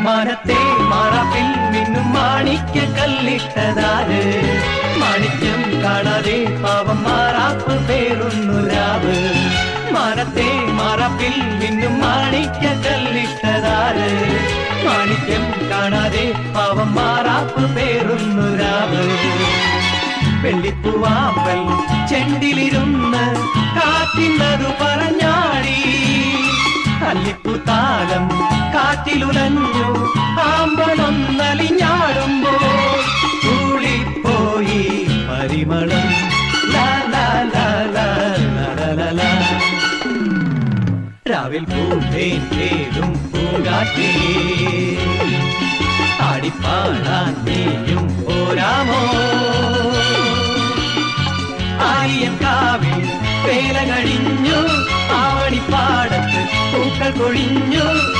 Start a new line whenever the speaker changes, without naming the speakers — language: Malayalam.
മാനത്തെ മറപ്പിൽ മിന്നും മാണിക്ക കല്ലിട്ടതാര്? മാണിക്യം കാണാതെ പാവം മാറാപ്പ് പേരുന്നു രാവ്. മാനത്തെ മറപ്പിൽ മിന്നും മാണിക്ക കല്ലിട്ടതാര്? മാണിക്യം കാണാതെ പാവം മാറാപ്പ് പേരുന്നു രാവ്. വെള്ളിപ്പൂവാമ്പൽ ചെണ്ടിലിരുന്ന് കാത്തിന്നതു പറഞ്ഞാടി. അല്ലിപ്പൂത്താലം കാറ്റിലുലഞ്ഞു ആമ്പളൊന്നലിഞ്ഞാടുമ്പോൾ കൂളിപ്പോയി പരിമളം. രാവിൽ പൂന്തേൻ തേടും പൂങ്കാറ്റേ. ആടിപ്പാടാൻ നീയും പോരാമോ? ആയിരം കാവിൽ വേല കഴിഞ്ഞു ആവണിപ്പാടത്ത് പൂക്കൾ കൊഴിഞ്ഞു.